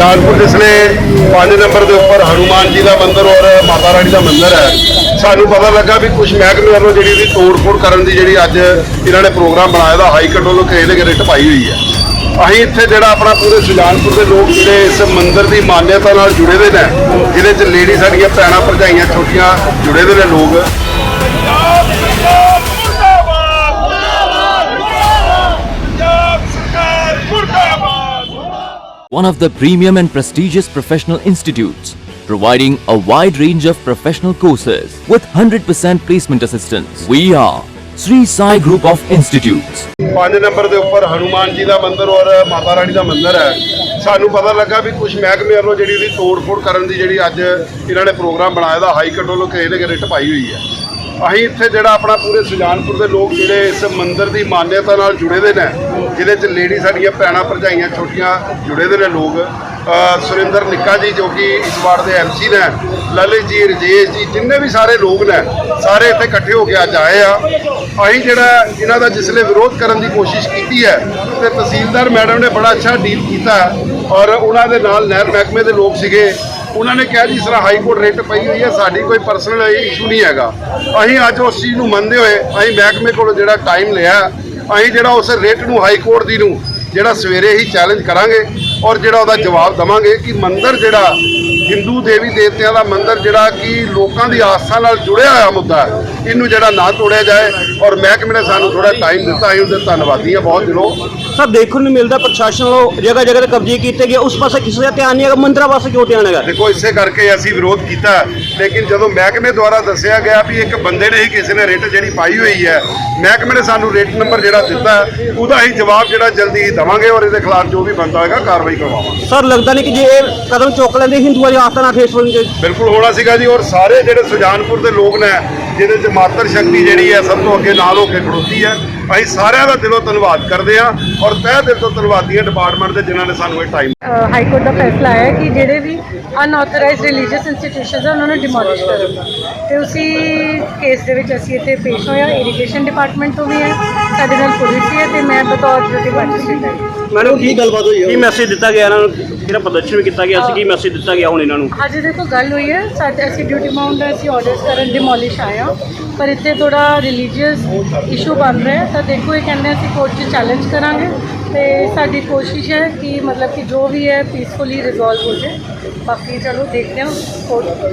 Sujanpur ਜਿਸਲੇ 5 number ਦੇ ਉੱਪਰ ਹਨੂਮਾਨ ਜੀ ਦਾ ਮੰਦਿਰ ਔਰ ਮਾਤਾ ਰਾਣੀ ਦਾ ਮੰਦਿਰ ਹੈ। ਸਾਨੂੰ ਪਤਾ ਲੱਗਾ ਵੀ ਕੁਝ ਮਹਿਕਮੇ ਵੱਲੋਂ ਜਿਹੜੀ ਇਹਦੀ ਤੋੜ-ਫੋੜ ਕਰਨ ਦੀ ਜਿਹੜੀ ਅੱਜ ਇਹਨਾਂ ਨੇ ਪ੍ਰੋਗਰਾਮ ਬਣਾਇਆ ਦਾ, ਹਾਈ ਕੋਰਟ ਵੱਲੋਂ ਕਿਸੇ ਦੇ ਰਿਟ ਪਾਈ ਹੋਈ ਹੈ। ਅਸੀਂ ਇੱਥੇ ਜਿਹੜਾ ਆਪਣਾ ਪੂਰੇ ਸੁਜਾਨਪੁਰ ਦੇ ਲੋਕ ਜਿਹੜੇ ਇਸ ਮੰਦਿਰ ਦੀ ਮਾਨਤਾ ਨਾਲ ਜੁੜੇ ਦੇ ਨੇ, ਜਿਹਦੇ 'ਚ ਲੇਡੀ ਸਾਡੀਆਂ ਭੈਣਾਂ ਭਰਜਾਈਆਂ, ਛੋਟੀਆਂ ਜੁੜੇ ਦੇ ਨੇ ਲੋਕ। One of the premium and prestigious professional institutes, providing a wide range of professional courses with 100% placement assistance. We are Sri Sai Group of Institutes. 5 number ਦੇ ਉੱਪਰ ਹਨੂਮਾਨ ਜੀ ਦਾ ਮੰਦਿਰ ਔਰ ਮਾਤਾ ਰਾਣੀ ਦਾ ਮੰਦਿਰ ਹੈ ਸਾਨੂੰ ਪਤਾ ਲੱਗਾ ਵੀ ਕੁਝ ਮਹਿਕਮੇ ਵੱਲੋਂ ਜਿਹੜੀ ਇਹਦੀ ਤੋੜ-ਫੋੜ ਕਰਨ ਦੀ ਜਿਹੜੀ ਅੱਜ ਇਹਨਾਂ ਨੇ ਪ੍ਰੋਗਰਾਮ ਬਣਾਇਆ ਦਾ ਹਾਈ ਕੋਰਟ ਵੱਲੋਂ ਕਿਸੇ ਦੇ ਰਿਟ ਪਾਈ ਹੋਈ ਹੈ ਅਸੀਂ ਇੱਥੇ ਜਿਹੜਾ ਆਪਣਾ ਪੂਰੇ ਸੁਜਾਨਪੁਰ ਦੇ ਲੋਕ ਜਿਹੜੇ ਇਸ ਮੰਦਿਰ ਦੀ ਮਾਨਯਤਾ ਨਾਲ ਜੁੜੇ ਦੇ ਨੇ, ਜਿਹਦੇ 'ਚ ਲੇਡੀ ਸਾਡੀਆਂ ਭੈਣਾਂ ਭਰਜਾਈਆਂ ਛੋਟੀਆਂ ਜੁੜੇ ਦੇ ਨੇ ਲੋਕ ਸੁਰਿੰਦਰ ਨਿੱਕਾ ਜੀ ਜੋ ਕਿ ਇਸ ਵਾਰਡ ਦੇ ਐਮਸੀ ਨੇ, ਲਲਿਤ ਜੀ, ਰਜੇਸ਼ ਜੀ, ਜਿੰਨੇ ਵੀ ਸਾਰੇ ਲੋਕ ਨੇ, ਸਾਰੇ ਇੱਥੇ ਇਕੱਠੇ ਹੋ ਕੇ ਅੱਜ ਆਏ ਆ। ਅਸੀਂ ਜਿਹੜਾ ਇਹਨਾਂ ਦਾ ਜਿਸਲੇ ਵਿਰੋਧ ਕਰਨ ਦੀ ਕੋਸ਼ਿਸ਼ ਕੀਤੀ ਹੈ, ਤੇ ਤਹਿਸੀਲਦਾਰ ਮੈਡਮ ਨੇ ਬੜਾ ਅੱਛਾ ਡੀਲ ਕੀਤਾ ਔਰ ਉਹਨਾਂ ਦੇ ਨਾਲ ਨਹਿਰ ਮਹਿਕਮੇ ਦੇ ਲੋਕ ਸੀਗੇ। ਉਹਨਾਂ ਨੇ ਕਿਹਾ ਜੀ ਇਸ ਤਰ੍ਹਾਂ ਹਾਈ ਕੋਰਟ ਰੇਟ ਪਈ ਹੋਈ ਹੈ, ਸਾਡੀ ਕੋਈ ਪਰਸਨਲ ਇਸ਼ੂ ਨਹੀਂ ਹੈਗਾ। ਅਸੀਂ ਅੱਜ ਉਸ ਚੀਜ਼ ਨੂੰ ਮੰਨਦੇ ਹੋਏ ਅਸੀਂ ਮਹਿਕਮੇ ਕੋਲੋਂ ਜਿਹੜਾ ਟਾਈਮ ਲਿਆ, ਅਸੀਂ ਜਿਹੜਾ ਉਸ ਰੇਟ ਨੂੰ, ਹਾਈ ਕੋਰਟ ਦੀ ਨੂੰ, ਜਿਹੜਾ ਸਵੇਰੇ ਹੀ ਚੈਲੰਜ ਕਰਾਂਗੇ ਔਰ ਜਿਹੜਾ ਉਹਦਾ ਜਵਾਬ ਦਵਾਂਗੇ ਕਿ ਮੰਦਰ ਜਿਹੜਾ ਹਿੰਦੂ ਦੇਵੀ ਦੇਵਤਿਆਂ ਦਾ ਮੰਦਿਰ ਜਿਹੜਾ ਕਿ ਲੋਕਾਂ ਦੀ ਆਸਥਾ ਨਾਲ ਜੁੜਿਆ ਹੋਇਆ ਮੁੱਦਾ ਹੈ। ਇਹਨੂੰ ਜਿਹੜਾ ਨਾ ਤੋੜਿਆ ਜਾਏ ਔਰ ਮਹਿਕਮੇ ਨੇ ਸਾਨੂੰ ਥੋੜਾ ਟਾਈਮ ਦਿੱਤਾ ਅਸੀਂ ਉਹਦੇ ਧੰਨਵਾਦੀ ਹਾਂ ਬਹੁਤ ਦਿਲੋਂ। ਸਰ ਦੇਖਣ ਨੂੰ ਮਿਲਦਾ ਪ੍ਰਸ਼ਾਸਨ ਵੱਲੋਂ ਜਗ੍ਹਾ ਜਗ੍ਹਾ ਤੇ ਕਬਜ਼ੇ ਕੀਤੇ ਗਏ ਉਸ ਪਾਸੇ ਕਿਸੇ ਦਾ ਧਿਆਨ ਨਹੀਂ ਹੈਗਾ ਮੰਦਰਾਂ ਪਾਸੇ ਕਿਉਂ ਧਿਆਨ ਹੈਗਾ? ਦੇਖੋ ਇਸੇ ਕਰਕੇ ਅਸੀਂ ਵਿਰੋਧ ਕੀਤਾ। ਲੇਕਿਨ ਜਦੋਂ ਮਹਿਕਮੇ ਦੁਆਰਾ ਦੱਸਿਆ ਗਿਆ ਵੀ ਇੱਕ ਬੰਦੇ ਨੇ ਹੀ ਕਿਸੇ ਨੇ ਰਿਟ ਜਿਹੜੀ ਪਾਈ ਹੋਈ ਹੈ ਮਹਿਕਮੇ ਨੇ ਸਾਨੂੰ ਰੇਟ ਨੰਬਰ ਜਿਹੜਾ ਦਿੱਤਾ ਹੈ, ਉਹਦਾ ਹੀ ਜਵਾਬ ਜਿਹੜਾ ਜਲਦੀ ਹੀ ਦਵਾਂਗੇ ਔਰ ਇਹਦੇ ਖਿਲਾਫ ਜੋ ਵੀ ਬਣਦਾ ਹੋਏਗਾ ਕਾਰਵਾਈ ਕਰਵਾਵਾਂਗੇ। ਸਰ ਲੱਗਦਾ ਨਹੀਂ ਕਿ ਜੇ ਇਹ ਕਦਮ ਚੁੱਕ ਲੈਂਦੇ ਹਿੰਦੂਆਂ ਦੀ ਆਸਥਾ ਨਾਲ ਠੇਸ ਹੋਣੀ ਚਾਹੀਦੀ ਬਿਲਕੁਲ ਹੋਣਾ ਸੀਗਾ ਜੀ ਔਰ ਸਾਰੇ ਜਿਹੜੇ ਸੁਜਾਨਪੁਰ ਦੇ ਲੋਕ ਨੇ ਜਿਹਦੇ ਚ ਮਾਤਰ ਸ਼ਕਤੀ ਜਿਹੜੀ ਹੈ ਸਭ ਤੋਂ ਅੱਗੇ ਨਾਲ ਹੋ ਕੇ ਖੜੋਤੀ ਹੈ। ਅਸੀਂ ਸਾਰਿਆਂ ਦਾ ਦਿਲੋਂ ਧੰਨਵਾਦ ਕਰਦੇ ਹਾਂ ਔਰ ਤਹਿ ਦਿਲ ਤੋਂ ਧੰਨਵਾਦੀ ਹਾਂ ਡਿਪਾਰਟਮੈਂਟ ਦੇ ਜਿਨ੍ਹਾਂ ਨੇ ਸਾਨੂੰ ਇਹ ਟਾਈਮ ਹਾਈ ਕੋਰਟ ਦਾ ਫੈਸਲਾ ਆਇਆ ਕਿ ਜਿਹੜੇ ਵੀ ਅਨਆਥੋਰਾਈਜ਼ਡ ਰਿਲੀਜੀਅਸ ਇੰਸਟੀਟਿਊਸ਼ਨਸ ਆ ਉਹਨਾਂ ਨੂੰ ਡਿਮੋਲਿਸ਼ ਕਰੋ ਤੇ ਉਸੇ ਕੇਸ ਦੇ ਵਿੱਚ ਅਸੀਂ ਇੱਥੇ ਪੇਸ਼ ਹੋਇਆ ਇਰੀਗੇਸ਼ਨ ਡਿਪਾਰਟਮੈਂਟ ਤੋਂ ਵੀ ਹੈ ਸਾਡੇ ਨਾਲ ਪੁਲਿਸ ਵੀ ਹੈ ਤੇ ਮੈਂ ਬਤੌਰ ਡਿਊਟੀ ਮੈਜਿਸਟ੍ਰੇਟ ਹਾਂ ਮੈਡਮ ਕੀ ਗੱਲਬਾਤ ਹੋਈ ਕੀ ਮੈਸੇਜ ਦਿੱਤਾ ਗਿਆ ਇਹਨਾਂ ਨੂੰ? ਜਿਹੜਾ ਪ੍ਰਦਰਸ਼ਨ ਵੀ ਕੀਤਾ ਗਿਆ? ਸੀ ਕੀ ਮੈਸੇਜ ਦਿੱਤਾ ਗਿਆ ਹੁਣ ਇਹਨਾਂ ਨੂੰ? ਅੱਜ ਦੇਖੋ ਗੱਲ ਹੋਈ ਹੈ ਸਾਡੇ ਅਸੀਂ ਡਿਊਟੀ ਮਾਉਂਟ ਅਸੀਂ ਆਰਡਰਸ ਕਰਨ ਡਿਮੋਲਿਸ਼ ਆਏ ਹਾਂ। ਪਰ ਇੱਥੇ ਥੋੜਾ ਰਿਲੀਜੀਅਸ ਇਸ਼ੂ ਬਣ ਰਿਹਾ ਹੈ। ਤਾਂ ਦੇਖੋ ਇਹ ਕਹਿੰਦੇ ਅਸੀਂ ਕੋਰਟ 'ਚ ਚੈਲੰਜ ਕਰਾਂਗੇ। ਤੇ ਸਾਡੀ ਕੋਸ਼ਿਸ਼ ਹੈ ਕਿ ਮਤਲਬ ਕਿ ਜੋ ਵੀ ਹੈ ਪੀਸਫੁਲੀ ਰਿਜ਼ੋਲਵ ਹੋ ਜਾਏ। ਬਾਕੀ ਚਲੋ ਦੇਖਦੇ ਹਾਂ ਕੋਰਟ